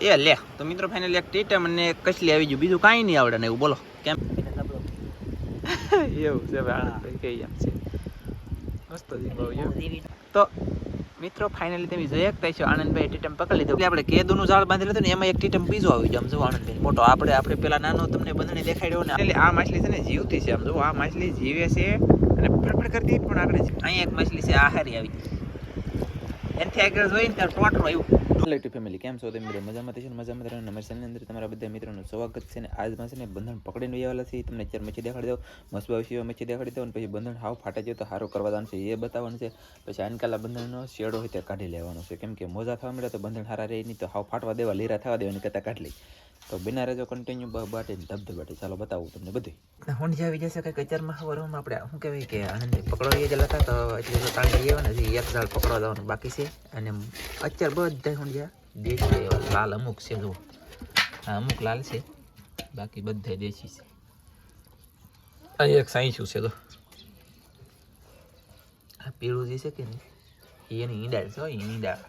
એ લે તો મિત્રો ફાઇનલી એક ટીટમ અને કસલી આવી ગયું. બીજું કાંઈ નહીં આવડે ને એવું બોલો. કેમ? એવું છે કઈ એમ છે. તો મિત્રો ફાઇનલી તમે જોઈ શકતા છો આનંદભાઈ ટીટમ પકડી લીધો. એટલે આપણે કેદુનું ઝાડ બાંધી લીધું ને એમાં એક ટીટમ બીજો આવી ગયો આમ જો આનંદભાઈ. મોટો આપણે આપણે પેલા નાનો તમને બધાને દેખાડ્યો ને. એટલે આ માછલી છે ને જીવતી છે આમ જો આ માછલી જીવે છે અને ફટફટ કરતી પણ આપણે અહીંયા એક માછલી છે આ હારી આવી એનથી આગળ જોઈને ત્યારે ટોટલો આવ્યું. હેલો ફેમિલી કેમ છો? તમે બધા મજામાં થશે મજામાં રહેવાનું. અમારી ચેનલની અંદર તમારા બધા મિત્રોનું સ્વાગત છે અને આજમાં છે ને બંધન પકડીને આવેલા છે. તમને ચાર મચ્છી દેખાડી દઉં, મસ્ત વિશે મચ્છી દેખાડી દઉં અને પછી બંધન હાવ ફાટે જાય તો સારું કરવા જવાનું છે, એ બતાવવાનું છે. પછી આનકાલા બંધનનો શેડો હોય તે કાઢી લેવાનો છે. કેમ કે મોજા થવા મળે તો બંધન હારા રહે નહીં તો હાવ ફાટવા દેવા, લીરા થવા દેવાની કરતાં કાઢી લઈ તો બિના રેજો કન્ટિન્યુ બાટે. ધબધબાટે ચાલો બતાવું તમને બધું હોંડી આવી જશે કંઈક કચરમાં હવારમાં આપણે શું કહેવાય કે આનંદ પકડો જે હતા તો એટલે તો તાંડી ને હજી એક ઝાડ પકડવા જવાનું બાકી છે. અને અત્યારે બધા હોંડિયા દેશી લાલ અમુક છે જો અમુક લાલ છે બાકી બધા દેશી છે. અહીં એક સાઈશું છે તો આ પીળું જે છે કે નહીં એની ઈંડા છે હો, એની ઈંડાળ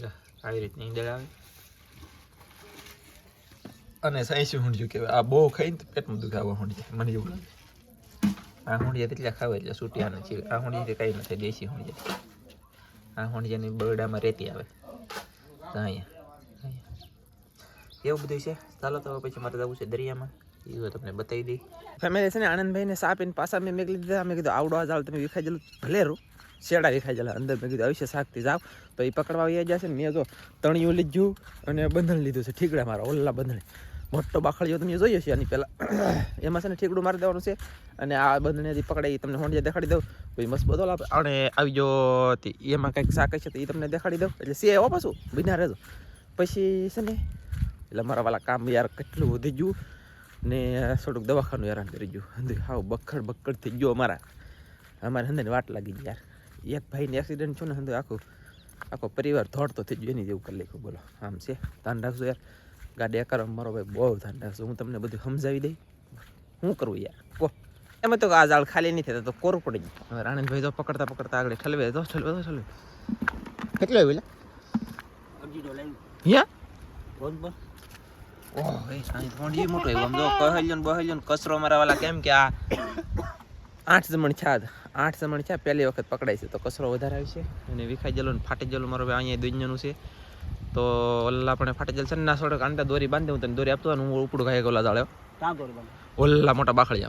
જો, આવી રીતની ઈંડાળ આવે. અને સાઈશું હુંડિયું કહેવાય. આ બહુ ખાઈને પેટમાં દુખાવા હુંડિયા. મને એવું લાગે. આ હુંડિયા તેટલા ખાવે એટલે સૂટ્યા નથી આ હુંડિયા કંઈ નથી, દેશી હુંડિયા આ હુંડિયાની બરડામાં રેતી આવે. અહીંયા એવું બધું છે? ચાલો તો પછી મારે જવું છે દરિયામાં. એ તમને બતાવી દઈ. ફેમિલી છે ને આનંદભાઈને સાપ એને પાછા મેં મેં લીધા મેં કીધું આવડો આ જાળ તમે વિખાઈ જલો ભલે રૂ શેડા વિખાઈ જાય અંદર મેં કીધું અવશ્ય શાકથી જાવ. તો એ પકડવા આવી જશે ને મેં જો તણિયું લીધું અને બંધન લીધું છે ઠીકડા મારા, ઓલા બંધણી મોટો બાખડીઓ તમે જોઈએ છે આની પહેલાં. એમાં છે ને ઠીકડું મારી દેવાનું છે અને આ બંધનેથી પકડાઈ તમને હોંડિયા દેખાડી દઉં. પછી મસ્ત બધો લાભ અને આવી જો એમાં કંઈક શાક છે તો એ તમને દેખાડી દઉં. એટલે સે હો પાછું, બિના રહેજો. પછી છે ને, એટલે મારા વાલા કામ યાર કેટલું વધી ગયું ને થોડુંક દવાખાનું હેરાન કરી ગયું. હાવ બખડ બખડ થઈ ગયો અમારા. અમારે હંદે વાટ લાગી યાર. એક ભાઈને એક્સિડન્ટ થયો ને હંદે આખું આખો પરિવાર ધોડતો થઈ ગયો એની જેવું કરી લખ્યું બોલો. આમ છે. ધ્યાન રાખજો યાર. ગાડી એકરમ મારો ભાઈ બહુ ધ્યાન રાખજો. હું તમને બધું સમજાવી દઈ. શું કરવું યાર? કહો એમાં તો આ જાળ ખાલી નહીં થતા તો કોરું પડી ગયું? હવે રાણંદભાઈ તો પકડતા પકડતા આગળ ઠલવે તો ઠલવે તો ઠલવે. કેટલો આવ્યું યા ઓહ એ સાંઈ થોડી મોટો આવ્યો. જો કહેલ્યો ને બહેલ્યો કચરો મારા વાલા કેમ કે આ આઠ જમણ છાદ આઠ જમણ છે પહેલી વખત પકડાય છે. તો કચરો વધારે આવશે અને વિખાઈ જલો ને ફાટી જેલો મારો અહીંયા દુનિયાનું છે. તો ઓલા પણ ફાટી જલ છે ને સોડે કાંટા દોરી બાંધે હું તને દોરી આપતો હું ઉપડું ખાઈ ઓલા જાળ્યો ઓલા મોટા બાખડી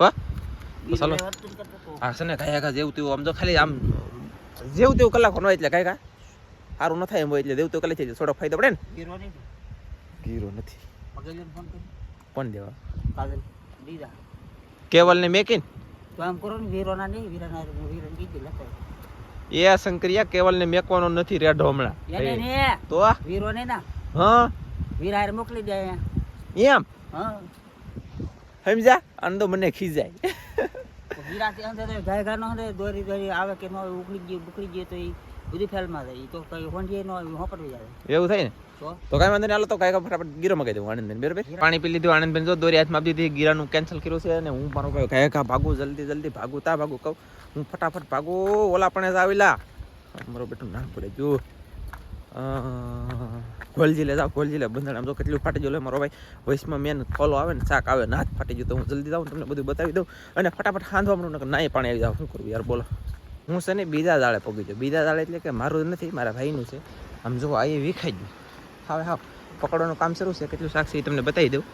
હા? તો ચાલો. હા છે ને કાંઈ કાંઈ જેવું તેવું આમ તો ખાલી આમ જેવું તેવું કલાક હોય એટલે કાંઈ કાંઈ સારું ન થાય એમ હોય એટલે દેવું તેવું કલાક થઈ જાય. થોડો ફાયદો પડે ને. ગીરો નથી. પણ દેવા? કેવલ ને મેકીન? એ શંકરિયા કેવલ ને મેકવાનો નથી રેડો હમણાં. તો આ? વીરો ને ના? હા. વીરા મોકલી દે એમ? હા. સમજા અને તો મને ખીજાય. વીરા થી અંદર ગાય ગાય નો દોરી દોરી આવે કે ન ઉકળી ગયું બુકળી ગયું તો એ બધી ફેલમાં જાય તો કઈ હોંડીએ નો હોપડવી જાય. એવું થાય ને? તો? કાંઈ વાંધો નહીં હાલો તો કાંઈ ફટાફટ ગીરો મગાઈ દઉં આનંદબેન બરાબર? પાણી પી લીધું આનંદબેન જો દોરી હાથમાં આપી દીધી ગીરાનું કેન્સલ કર્યું છે અને હું મારું ભાઈ કાંઈ કા ભાગું જલ્દી જલ્દી ભાગું તા ભાગું કહું. હું ફટાફટ ભાગું ઓલા પણ જ આવેલા. મારો બેટું ના પડે જો ખોલજી લે ગોલજી લે બંધણ આમ તો કેટલું ફાટી ગયું મારો ભાઈ. વોઇસમાં મેન ફોલો આવે ને શાક આવે નાથ ફાટી જતો તો હું જલ્દી જાઉં તમને બધું બતાવી દઉં. અને ફટાફટ હાંધવા મળું નાય પાણી આવી જાવ. શું કરું યાર બોલો. હું છે ને બીજા દાળે પગી જાઉં બીજા દાળે એટલે કે મારું નથી, મારા ભાઈનું છે. આમ જો આ એ વિખાઈ ગયું. હવે હા પકડવાનું કામ શરૂ છે, કેટલું શાક છે તમને બતાવી દઉં.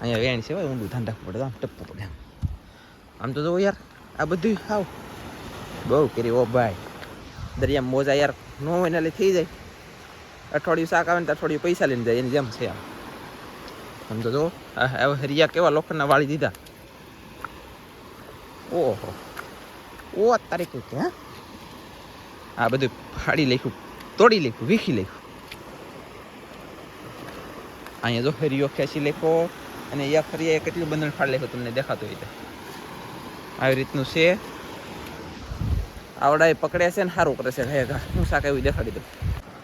અહીંયા વેણ છે, હોય, ઊંડું ધ્યાન રાખવું પડે, આમ ટપવું પડે આમ. તો જુઓ યાર, આ બધું હાવ. બહુ કરી, ઓ ભાઈ. દરિયા મોજા યાર ન હોય ને થઈ જાય. અઠવાડિયું શાક આવે ને તો અઠવાડિયું પૈસા લઈને જાય, એની જેમ છે આમ. આમ તો જુઓ હવે હરિયા કેવા લોખંડના વાળી દીધા. ઓહો. ઓ, તારીખ હા? આ બધું ફાડી લખ્યું, તોડી લખ્યું, વીખી લખ્યું. અહીંયા જો હરિયો ખેંચી લેખો અને યા ફરી કેટલું બંધન ફાડી લેખો તમને દેખાતું હોય આવી રીતનું છે. આવડા એ પકડે છે ને સારું કરે છે. ઘા હું શાક એવું દેખાડી દઉં.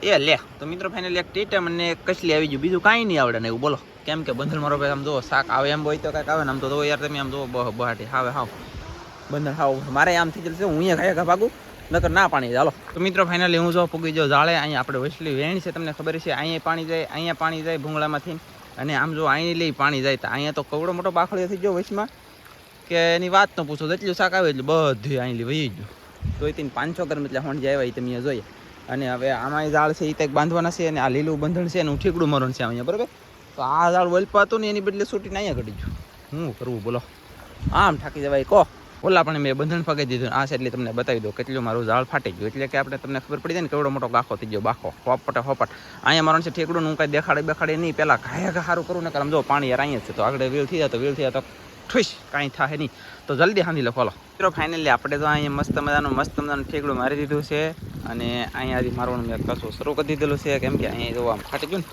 એ લે, તો મિત્રો ફાઇનલ એક ટીટમ અને કચલી આવી ગયું. બીજું કાંઈ નહીં આવડે ને એવું, બોલો. કેમ કે બંધન મારો ભાઈ આમ જો શાક આવે એમ હોય તો કાંઈક આવે ને આમ તો યાર તમે આમ જો બહાટી. હાવે, હાવ. બંધન હાવ, મારે આમ થઈ જશે, હું અહીંયા ઘાય ભાગું. નકર ના પાણી જાય તો મિત્રો ફાઇનલી હું જો પૂગી જો જાળે અહીંયા આપણે વસલી વેણ છે, તમને ખબર છે અહીંયા પાણી જાય, અહીંયા પાણી જાય ભૂંગળામાંથી. અને આમ જો અહીં લઈ પાણી જાય, તો અહીંયા તો કવડો મોટો બાખડ્યો થઈ ગયો વચમાં કે એની વાત ન પૂછો, જેટલું શાક આવે એટલે બધું અહીં લઈ વહી ગયું. તો એ તીન પાંચસો ગ્રામ એટલે હોણ જાય એ તમે જોઈએ. અને હવે આમાં ઝાડ છે એ કંઈક બાંધવાના છે, અને આ લીલું બંધણ છે, એનું ઠીકડું મરણ છે અહીંયા, બરાબર? તો આ ઝાડ વલપાતું ને એની બદલે સૂટીને અહીંયા ઘટી ગયું. શું કરવું, બોલો? આમ થાકી જવાય કહો ઓલા પણ મેં બંધન પગાઈ દીધું આ છે એટલે તમને બતાવી દો કેટલું મારું ઝાડ ફાટી ગયું. એટલે કે આપણે તમને ખબર પડી જાય ને કેવડો મોટો ગાખો થઈ ગયો, બાખો. હોપટે હોપટ. અહીંયા મારું છે ઠેકડું હું કાંઈ દેખાડે બેખાડે નહીં. પહેલાં ઘાયા સારું કરું ને કારણ જો પાણી યાર અહીંયા છે. તો આગળ વીલ થઈ જાય, તો વીલ થઈ જાય, તો ઠુશ, કાંઈ થાય નહીં. તો જલ્દી હાંધી લો, ખોલો. મિત્રો ફાઇનલી આપણે તો અહીંયા મસ્ત મજાનું મસ્ત મજાનું ઠેકડું મારી દીધું છે. અને અહીંયાથી મારવાનું મેં કશું શરૂ કરી દીધેલું છે. કેમ કે અહીંયા જોવા ફાટી ગયું ને,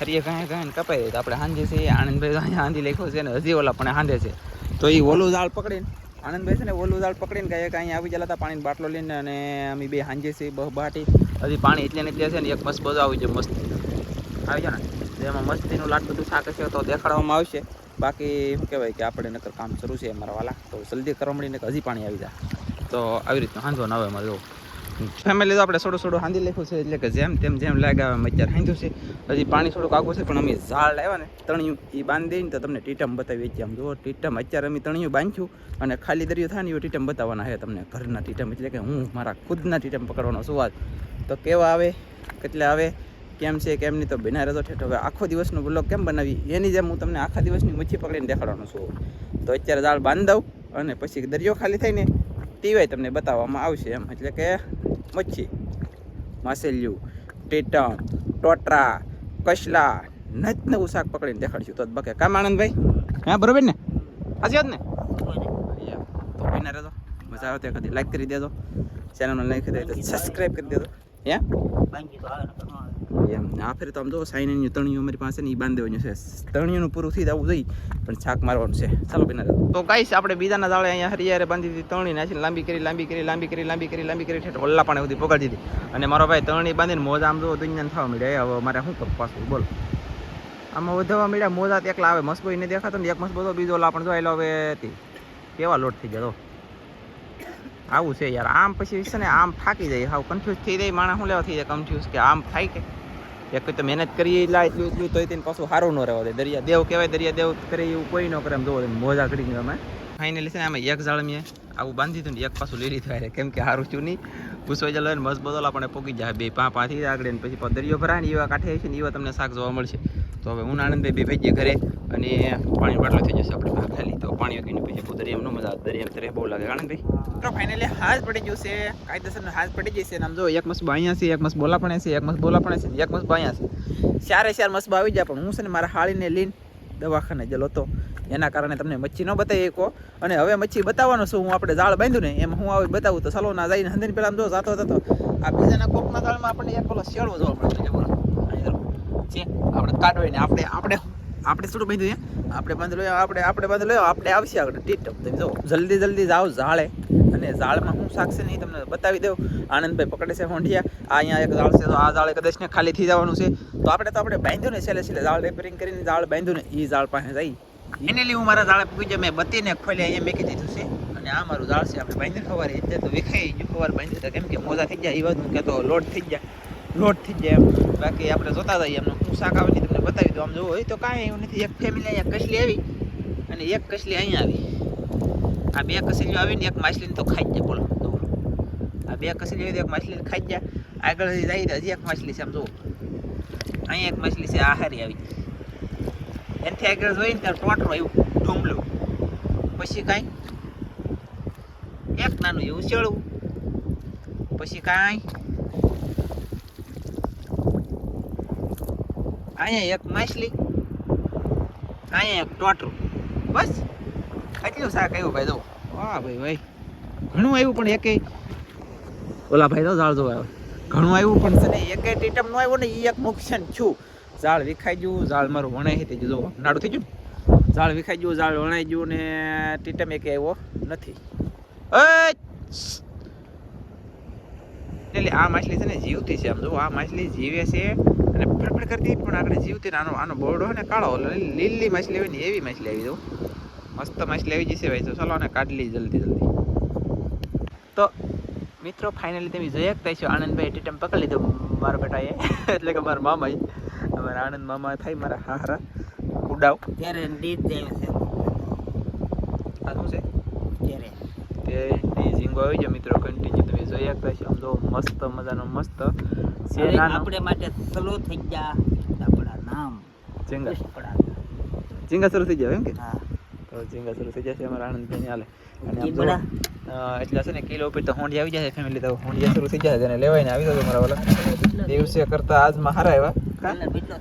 ફરીએ કાંઈ કાંઈ કપાઈ તો આપણે હાંધી છે આનંદભાઈ તો અહીંયા હાંધી લખ્યો છે ને, હજી ઓલા પણ હાંધે છે. તો એ ઓલું ઝાડ પકડીને આનંદભાઈ છે ને, ઓલું દાળ પકડીને કાંઈ અહીંયા આવી ગયેલા હતા, પાણીનો બાટલો લઈને અને અમે બે હાંજે છે બાટી હજી પાણી એટલે ને એટલે છે ને, એક મસ્ત બધો આવી જાય મસ્ત. આવી જાય ને? એમાં મસ્તીનું લાટ બધું શાક છે તો દેખાડવામાં આવશે. બાકી શું કહેવાય કે આપણે નકર કામ શરૂ છે અમારા વાલા. તો જલ્દી મળીને હજી પાણી આવી જાય. તો આવી રીતનું હાંધો ના આવે અમારે જો ફેમિલી તો આપણે થોડું થોડું હાંધી લખ્યું છે, એટલે કે જેમ તેમ જેમ લાગે અમે અત્યારે હાંધ્યું છે. હજી પાણી થોડુંક આગું છે, પણ અમે ઝાડ લાવ્યા ને, તણિયું એ બાંધી દઈને તો તમને ટીટમ બતાવી છીએ. આમ જુઓ, ટીટમ અત્યારે અમે તણિયું બાંધ્યું અને ખાલી દરિયો થાય ને એવું ટીટમ બતાવવાના છે તમને ઘરના ટીટમ, એટલે કે હું મારા ખુદના ટીટમ પકડવાનો સુવાદ તો કેવા આવે, કેટલા આવે, કેમ છે, કેમ નહીં, તો બિના રહેતો ઠેઠ. હવે આખો દિવસનો બ્લોગ કેમ બનાવી? એની જેમ હું તમને આખા દિવસની મચ્છી પકડીને દેખાડવાનો છું. તો અત્યારે ઝાડ બાંધ દઉં અને પછી દરિયો ખાલી થઈને ટીવાય તમને બતાવવામાં આવશે એમ. એટલે કે મચ્છી માસેલિયું ટેટમ ટોટરા, કસલા નત નવું શાક પકડીને દેખાડશું. તો બકે. કામ આનંદભાઈ હા, બરોબર ને? હાજી વાત ને? તો બિના રહેજો. મજા આવે તે કદી લાઈક કરી દેજો. ચેનલને લાઈક કરી દેજો. સબસ્ક્રાઈબ કરી દેજો. હે? એમ. આ ફેર તો આમ જો સાઈનની તણીઓ અમારી પાસે ને એ બાંધી દેવાનું છે. તણીઓનું પૂરું થઈ જવું જોઈએ, પણ છાક મારવાનું છે. ચાલો બિના તો ગાઈસ, આપણે બીજાના દાળે અહીંયા હરિયારે બાંધી દીધી, તણી નાખીને લાંબી કરી લાંબી કરી લાંબી કરી લાંબી કરી લાંબી કરી, ઠેઠ ઓલ્લા પાણી સુધી પકડી દીધી. અને મારો ભાઈ તણી બાંધીને મોજા આમ જો દુનિયાને થવા મળ્યા હવે મારે શું કરું પાછું, બોલ. આમાં વધવા મળ્યા મોજા એકલા આવે મસ્બો એને દેખાતો ને, એક મસ્બો તો બીજો ઓલા પણ જો એલો હવે હતી કેવા લોટ થઈ ગયો આવું છે યાર, આમ પછી છે ને, આમ થાકી જાય, હાવ કન્ફ્યુઝ થઈ જાય, માણસ શું લેવા થઈ જાય કન્ફ્યુઝ કે આમ થાય કે? એક તો મહેનત કરીએ એટલા એટલું એટલું તોય તેને પાછું સારું ન રહેવા દે. દરિયા દેવ કહેવાય દરિયા દેવ કરે એવું કોઈ ન કરે. એમ જોવો મોજા કરીને અમે. ફાઇનલી છે ને અમે એક જાળમીએ આવું બાંધી દીધું ને, એક પાછું લઈ લીધું. કેમ કે સારું છું નહીં પૂછવા ચાલો મસ્ત બદલ આપણે પોકી જાય. બે પા પાથી આગળ ને પછી દરિયો ભરાય ને એવા કાંઠે છે ને એવા તમને શાક જોવા મળશે. તો હવે હું આનંદભાઈ બે ભેજીએ ઘરે અને પાણી બાટલો થઈ જશે આપણે ભાગ ખાલી તો પાણી વગીને પછી દરિયામાં ન મજા દરિયામાં તરે બહુ લાગે. આનંદભાઈ? તો ફાઇનલી હાથ પડી છે. કાયદેસરનો હાથ પડી જશે અને આમ જો, એક મસ્ત અહીંયા છે, એક મસ્ત બોલા પણ છે, એક મસ્ત બોલા પણ છે એક મસ્ત અહીંયા છે. ચારે ચાર મસ્ત આવી જાય પણ હું છે ને મારા હાળીને લઈને દવાખાને ગયેલો હતો. એના કારણે તમને મચ્છી ન બતાવી શકો. અને હવે મચ્છી બતાવવાનો છું, હું આપણે જાળ બાંધ્યું ને, એમ હું આવી બતાવું તો ચાલો, ના જઈને પેલા આમ જો જાતો હતો આ બીજાના કોકના જાળમાં આપણને એક પેલો શેળવો જોવા મળે આપણે કાઢવાય ને, આપણે આપણે આપણે થોડું બાંધ્યું આપણે બાંધી લો આપણે આપણે બાંધી લો આપણે આવશે આગળ. ટીટ તમે જો જલ્દી જલ્દી જાઓ ઝાડે. અને ઝાડમાં શું શાક છે ને એ તમને બતાવી દઉં. આનંદભાઈ પકડે છે હોંઢિયા આ અહીંયા એક ઝાડ છે, તો આ ઝાડ કદાચ ને ખાલી થઈ જવાનું છે. તો આપણે તો આપણે બાંધ્યું ને છેલ્લે છેલ્લે ઝાડ રિપેરિંગ કરીને ઝાડ બાંધ્યું ને એ ઝાડ પાસે જઈ. એનેલી હું મારા ઝાડ પૂજે મેં બત્તીને ખોલી અહીંયા મેકી દીધું છે. અને આ મારું ઝાડ છે, આપણે બાંધ્યું ખબર એટલે તો વિખાઈ ગયું ખબર બાંધ્યું. તો કેમ કે મોજા થઈ જાય એ વાત હું કહેતો લોડ થઈ જાય લોડ થઈ જાય એમ. બાકી આપણે જોતા જઈએ એમનું હું શાક આવે તમને બતાવી દઉં. આમ જોવો હોય તો કાંઈ એવું નથી. એક ફેમિલી અહીંયા કસલી આવી અને એક કસલી અહીંયા આવી. આ બે કસલીઓ આવીને એક માછલીને તો ખાઈ જાય. બોલો તો આ બે કસલી આવી તો એક માછલીને ખાઈ જાય. આગળ જાય હજી એક માછલી છે, આમ જુઓ. અહીંયા એક માછલી છે આ હારી આવી. એનાથી આગળ જોઈને ત્યારે ટોટરો આવ્યું ઢૂંબલું પછી કાંઈ? એક નાનું એવું ચડવું પછી કાંઈ? અહીંયા એક માછલી. અહીંયા એક ટોટરું. બસ. કેટલું શાક આવ્યું ભાઈ જો વાહ ભાઈ ભાઈ. ઘણું આવ્યું પણ એકે ઓલા ભાઈ તો ઝાડ જો આવ્યો. ઘણું આવ્યું પણ છે ને એકે ટીટમ નો આવ્યો ને એ એક નુકસાન છું. ઝાડ વિખાઈ ગયું, ઝાડ મારું વણાઈ તે જો નાડું થઈ ગયું ઝાડ વિખાઈ ગયું, ઝાડ વણાઈ ગયું ને ટીટમ એકે આવ્યો નથી! એટલે આ માછલી છે ને, જીવતી છે આમ જો આ માછલી જીવે છે અને ફટફટ કરતી પણ આપણે જીવતી આનો આનો બોરડો હોય ને, કાળો લીલી માછલી હોય ને, એવી માછલી આવી જાઉં મસ્ત માછલી આવી જશે ભાઈ. તો ચાલો ને કાઢ લઈ જલ્દી જલ્દી. તો મિત્રો ફાઇનલી તમે જોઈ શકતા છો આનંદભાઈ ટીટમ પકડી લીધો મારા બેટાએ. એટલે કે મારા મામા અમારા આનંદ મામા થાય મારા હારા ઉડાવ. ત્યારે દીધ જાય છે. આ શું છે? ત્યારે. તે ઝીંગો આવી જાય મિત્રો કન્ટિન્યુ તમે જોઈ શકતા છો આમ જો મસ્ત મજાનો મસ્ત છે આપણે માટે સલો થઈ ગયા. આપણા નામ ઝીંગા. ઝીંગા શરૂ થઈ ગયા એમ કે? હા. તો ઝીંગા શરૂ થઈ જશે અમારા આનંદભાઈ હાલે. અને એટલે છે ને કિલો ઉપર તો હોંડી આવી જશે ફેમિલી તો હોંડિયા શરૂ થઈ જશે તેને લેવાઈને આવી જશે મારા વાલા. દિવસે કરતા આજમાં હારા એવા. કલર બીટલો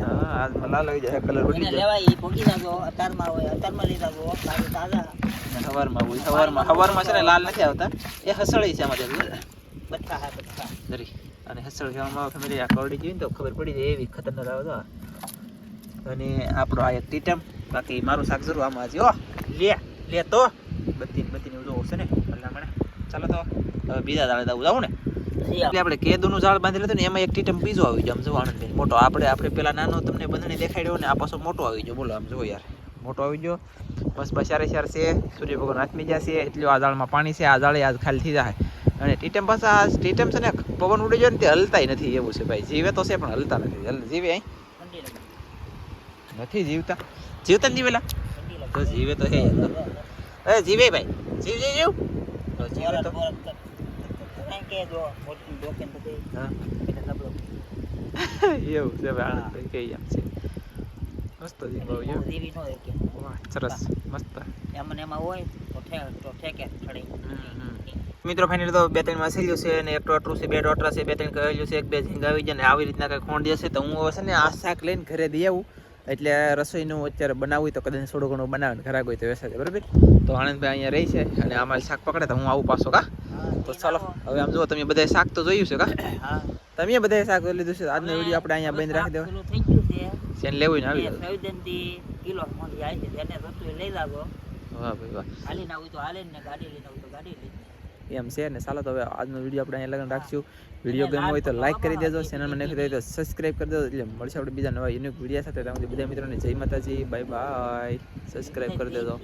હા આજમાં લાલ આવી જાય કલર બદલી લેવાય એ પોગી જાજો અતારમાં હોય તાજા. હોય છે ને લાલ નથી આવતા. એ હસળી છે જલ્દી બચ્ચા હા બચ્ચા અને હસળ ખાવામાં ફેમિલી આ કવડી જોઈને તો ખબર પડી જાય એવી ખતરનાક આવે અને આપણો આ એક ટીટમ. બાકી મારું શાક જરૂર આમાં હજી ઓ લે લે તો. બત્તી બત્તીને એવું જોવું છે ને ભલામણે ચાલો તો. હવે બીજા દાડે જવું જાવું ને. એટલે આપણે કેદુનું ઝાડ બાંધેલું હતું ને એમાં એક ટીટમ બીજો આવી ગયો આમ જો આનંદભાઈ મોટો આપણે આપણે પેલા નાનો તમને બધાને દેખાડ્યો ને આ પાછો મોટો આવી ગયો. બોલો આમ જો યાર. મોટો આવી ગયો. બસ બસ સારે છે. સૂર્ય ભગવાન હાથમી જશે એટલું આ ઝાડમાં પાણી છે આ ઝાડે આજ ખાલી થઈ જાય. અને ટીટમ પાસે આ ટીટમ છે ને પવન ઉડી જાય ને તે હલતાય નથી એવું છે ભાઈ. જીવે તો છે પણ હલતા નથી. જીવે અહીં? નથી જીવતા. જીવતા ને જીવેલા તો જીવે તો હે અંદર એ જીવે ભાઈ. જીવ જીવ જીવ. તો જીવે તો કે એવું છે ભાઈ આનંદભાઈ કહી એમ છે. મસ્ત જીવો. જીવી ન કે સરસ મસ્ત. એમને એમાં હોય તો ઠે તો ઠેકે ઠડી મિત્રો ફાઇનલી તો બે ત્રણમાં સેલ્યું છે અને એક ટોટરું છે બે ટોટરા છે બે ત્રણ કહેલું છે એક બે ઝીંગા આવી જાય ને આવી રીતના કંઈ ખોંડ જશે તો હું હવે છે ને આ શાક લઈને ઘરે દઈ આવું. એટલે રસોઈનું અત્યારે બનાવવું તો કદાચ થોડું ઘણું બનાવે ખરાબ હોય તો વેસાય બરાબર? તો આનંદભાઈ અહીંયા રહી છે અને અમારે શાક પકડે તો હું આવું પાછો કા? તો ચાલો હવે આમ જુઓ તમે બધાય શાક તો જોયું છે કા? હા. તમે બધાય શાક લીધું છે? આજનો વીડિયો આપણે અહીંયા બંધ રાખી દેવા. સેન લેવું ને આવી કિલો માંથી જાય છે. તેને રસોઈ લઈ લાગો. વાહ ભાઈ વાહ. હાલી ના હોય તો હાલે ને ગાડી લઈને આવું તો ગાડી લઈને એમ છે ને ચાલો તો હવે આજનો વીડિયો આપણે અહીંયા લગન રાખશું. વીડિયો ગમ્યો હોય તો લાઈક કરી દેજો ચેનલમાં નહીં હોય તો સબસ્ક્રાઇબ કરી દેજો. એટલે મળશે આપણે બીજા નવા યુનિક વીડિયો સાથે. ત્યાં બધા મિત્રોને જય માતાજી બાય બાય સબસ્ક્રાઇબ કરી દેજો.